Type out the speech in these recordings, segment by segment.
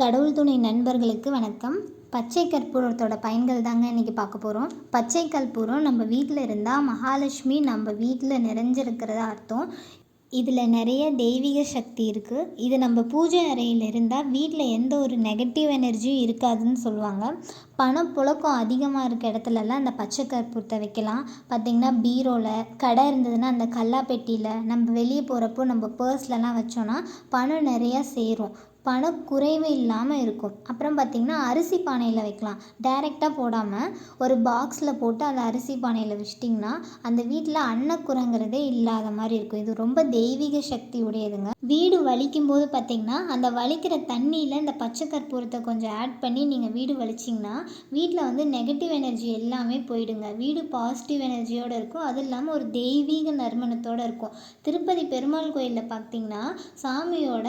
கடவுள் துணை நண்பர்களுக்கு வணக்கம். பச்சை கற்பூரத்தோட பயன்கள் தாங்க இன்றைக்கி பார்க்க போகிறோம் பச்சை கற்பூரம் நம்ம வீட்டில் இருந்தால் மகாலட்சுமி நம்ம வீட்டில் நிறைஞ்சிருக்கிறதா அர்த்தம். இதில் நிறைய தெய்வீக சக்தி இருக்குது இது நம்ம பூஜை அறையில் இருந்தால் வீட்டில் எந்த ஒரு நெகட்டிவ் எனர்ஜியும் இருக்காதுன்னு சொல்லுவாங்க. பணம் புழக்கம் அதிகமாக இருக்க இடத்துலலாம் அந்த பச்சை கற்பூரத்தை வைக்கலாம். பார்த்திங்கன்னா பீரோவில் கடை இருந்ததுன்னா அந்த கல்லாப்பெட்டியில் நம்ம வெளியே போகிறப்போ நம்ம பர்ஸ்லலாம் வச்சோன்னா பணம் நிறையா சேரும். பணக்குறைவு இல்லாமல் இருக்கும். அப்புறம் பார்த்திங்கன்னா அரிசி பானையில் வைக்கலாம். டேரெக்டாக போடாமல் ஒரு பாக்ஸில் போட்டு அந்த அரிசி பானையில் வச்சிட்டிங்கன்னா அந்த வீட்டில் அன்னக்குறங்கிறதே இல்லாத மாதிரி இருக்கும். இது ரொம்ப தெய்வீக சக்தி உடையதுங்க. வீடு வலிக்கும் போது பார்த்திங்கன்னா அந்த வலிக்கிற தண்ணியில் இந்த பச்சை கற்பூரத்தை கொஞ்சம் ஆட் பண்ணி நீங்கள் வீடு வலிச்சிங்கன்னா வீட்டில் வந்து நெகட்டிவ் எனர்ஜி எல்லாமே போயிடுங்க. வீடு பாசிட்டிவ் எனர்ஜியோடு இருக்கும். அதுவும் இல்லாமல் ஒரு தெய்வீக நறுமணத்தோடு இருக்கும். திருப்பதி பெருமாள் கோயிலில் பார்த்திங்கன்னா சாமியோட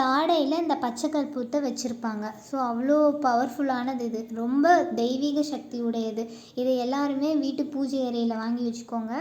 தாடையில் இந்த பச்சைக்கற்பூரத்தை வச்சுருப்பாங்க. ஸோ அவ்வளோ பவர்ஃபுல்லானது இது. ரொம்ப தெய்வீக சக்தி உடையது இதை எல்லாருமே வீட்டு பூஜை அறையில் வாங்கி வச்சுக்கோங்க.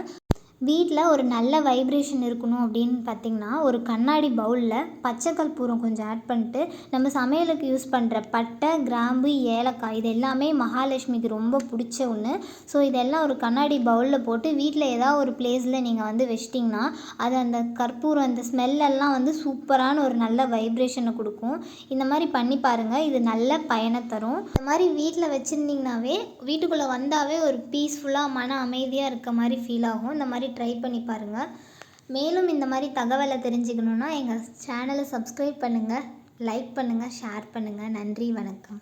வீட்டில் ஒரு நல்ல வைப்ரேஷன் இருக்கணும் அப்படின்னு பார்த்திங்கன்னா ஒரு கண்ணாடி பவுலில் பச்சை கற்பூரம் கொஞ்சம் ஆட் பண்ணிட்டு நம்ம சமையலுக்கு யூஸ் பண்ணுற பட்டை கிராம்பு ஏலக்காய் இது எல்லாமே மகாலட்சுமிக்கு ரொம்ப பிடிச்ச ஒன்று ஸோ இதெல்லாம் ஒரு கண்ணாடி பவுலில் போட்டு வீட்டில் ஏதாவது ஒரு பிளேஸில் நீங்கள் வந்து வச்சிட்டிங்கன்னா அது அந்த கற்பூரம் அந்த ஸ்மெல்லெல்லாம் வந்து சூப்பரான ஒரு நல்ல வைப்ரேஷனை கொடுக்கும். இந்த மாதிரி பண்ணி பாருங்கள் இது நல்ல பயனை தரும். இந்த மாதிரி வீட்டில் வச்சுருந்திங்கனாவே வீட்டுக்குள்ளே வந்தாவே ஒரு பீஸ்ஃபுல்லாக மன அமைதியாக இருக்க மாதிரி ஃபீல் ஆகும். இந்த மாதிரி ட்ரை பண்ணி பாருங்கள் மேலும் இந்த மாதிரி தகவலை தெரிஞ்சுக்கணுன்னா எங்கள் சேனலை சப்ஸ்கிரைப் பண்ணுங்கள் லைக் பண்ணுங்கள் ஷேர் பண்ணுங்கள் நன்றி வணக்கம்.